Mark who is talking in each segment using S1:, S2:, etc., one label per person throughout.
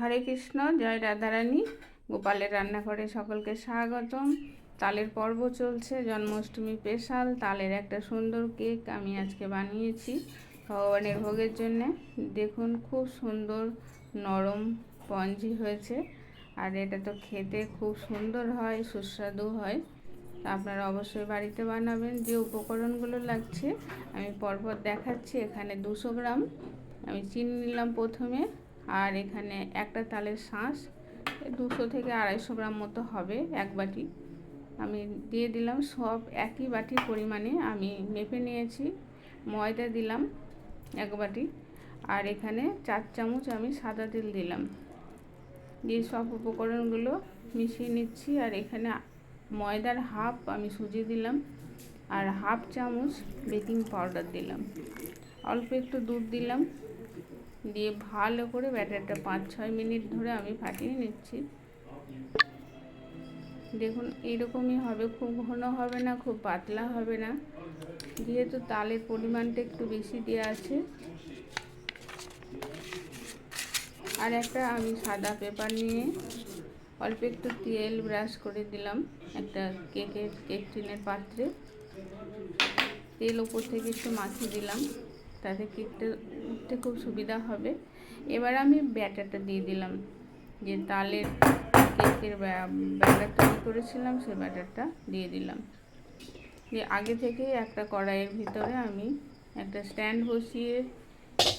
S1: হরে কৃষ্ণ, জয় রাধারানী। গোপালের রান্নাঘরে সকলকে স্বাগতম। তালের পর্ব চলছে, জন্মাষ্টমী স্পেশাল। তালের একটা সুন্দর কেক আমি আজকে বানিয়েছি ভগবানের ভোগের জন্যে। দেখুন, খুব সুন্দর নরম পঞ্জি হয়েছে। আর এটা তো খেতে খুব সুন্দর হয়, সুস্বাদু হয়। আপনারা অবশ্যই বাড়িতে বানাবেন। যে উপকরণগুলো লাগছে, আমি পরপর দেখাচ্ছি। এখানে দুশো গ্রাম। আমি চিনি নিলাম প্রথমে। আর এখানে একটা তালের শাঁস, দুশো থেকে আড়াইশো গ্রাম মতো হবে এক বাটি। আমি দিয়ে দিলাম, সব একই বাটির পরিমাণে আমি মেপে নিয়েছি, ময়দা দিলাম এক বাটি, আর এখানে চার চামচ আমি সাদা তেল দিলাম। দিয়ে সব উপকরণগুলো মিশিয়ে নিচ্ছি, আর এখানে ময়দার হাফ আমি সুজি দিলাম, আর হাফ চামচ বেকিং পাউডার দিলাম। অল্প একটু দুধ দিলাম দিয়ে ভালো করে ব্যাটারটা পাঁচ, ছয় মিনিট ধরে আমি ফাটিয়ে নিচ্ছি। দেখুন, এইরকমই হবে, খুব ঘন হবে না, খুব পাতলা হবে না। যেহেতু তালের পরিমাণটা একটু বেশি দেওয়া আছে। আর একটা আমি সাদা পেপার নিয়ে অল্প একটু তেল ব্রাশ করে দিলাম একটা কেকের, কেক টিনের পাত্রে। তেল ওপর থেকে একটু মাখিয়ে দিলাম। তাতে কেকটা উঠতে খুব সুবিধা হবে। এবার আমি ব্যাটারটা দিয়ে দিলাম, যে তালের কেকের ব্যাটার তৈরি করেছিলাম, সেই ব্যাটারটা দিয়ে দিলাম। দিয়ে আগে থেকে একটা কড়াইয়ের ভিতরে আমি একটা স্ট্যান্ড বসিয়ে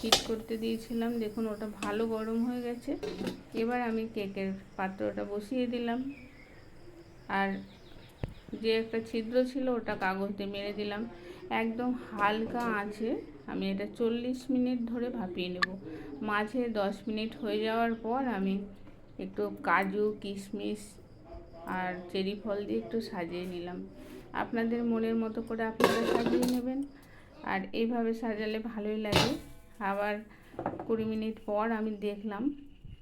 S1: হিট করতে দিয়েছিলাম। দেখুন, ওটা ভালো গরম হয়ে গেছে। এবার আমি কেকের পাত্রটা বসিয়ে দিলাম। আর যে একটা ছিদ্র ছিল, ওটা কাগজ দিয়ে মেরে দিলাম। একদম হালকা আছে। আমি এটা চল্লিশ মিনিট ধরে ভাপিয়ে নেব। মাঝে দশ মিনিট হয়ে যাওয়ার পর আমি একটু কাজু, কিশমিশ আর চেরি ফল দিয়ে একটু সাজিয়ে নিলাম। আপনাদের মনের মতো করে আপনারা সাজিয়ে নেবেন। আর এইভাবে সাজালে ভালোই লাগে। আবার কুড়ি মিনিট পর আমি দেখলাম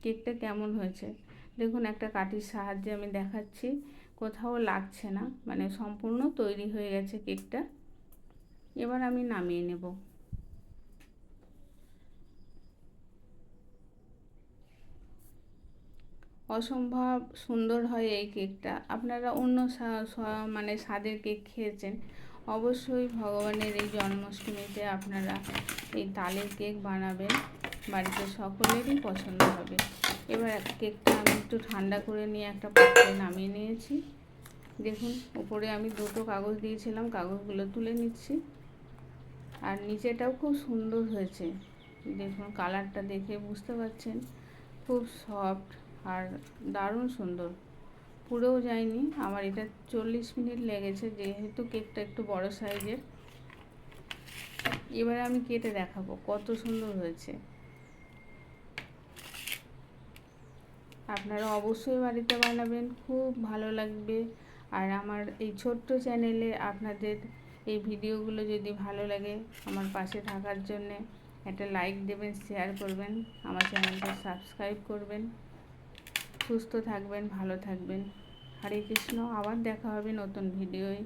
S1: কেকটা কেমন হয়েছে। দেখুন, একটা কাঠির সাহায্যে আমি দেখাচ্ছি। কোথাও লাগছে না। মানে সম্পূর্ণ তৈরি হয়ে গেছে কেকটা। এবার আমি নামিয়ে নেব। অসম্ভব সুন্দর হয় এই কেকটা। আপনারা অন্য মানে স্বাদের কেক খেয়েছেন। অবশ্যই ভগবানের এই জন্মাষ্টমীতে আপনারা এই তালের কেক বানাবেন। বাড়িতে সকলেরই পছন্দ হবে। এবার কেকটা আমি একটু ঠান্ডা করে নিয়ে একটা পাত্রে নামিয়ে নিয়েছি। দেখুন, উপরে আমি দুটো কাগজ দিয়েছিলাম, কাগজগুলো তুলে নিচ্ছি। আর নিচেটাও খুব সুন্দর হয়েছে। দেখুন কালারটা দেখে বুঝতে পারছেন। খুব সফট আর দারুণ সুন্দর। পুরেও যায়নি, আমার এটা চল্লিশ মিনিট লেগেছে, যেহেতু কেকটা একটু বড় সাইজের। এবারে আমি কেটে দেখাবো কত সুন্দর হয়েছে। আপনারা অবশ্যই বাড়িতে বানাবেন, খুব ভালো লাগবে। আর আমার এই ছোট্ট চ্যানেলে আপনাদের এই ভিডিওগুলো যদি ভালো লাগে আমার পাশে থাকার জন্যে একটা লাইক দেবেন শেয়ার করবেন, আমার চ্যানেলটা সাবস্ক্রাইব করবেন। সুস্থ থাকবেন, ভালো থাকবেন। হরে কৃষ্ণ, আবার দেখা হবে নতুন ভিডিওয়।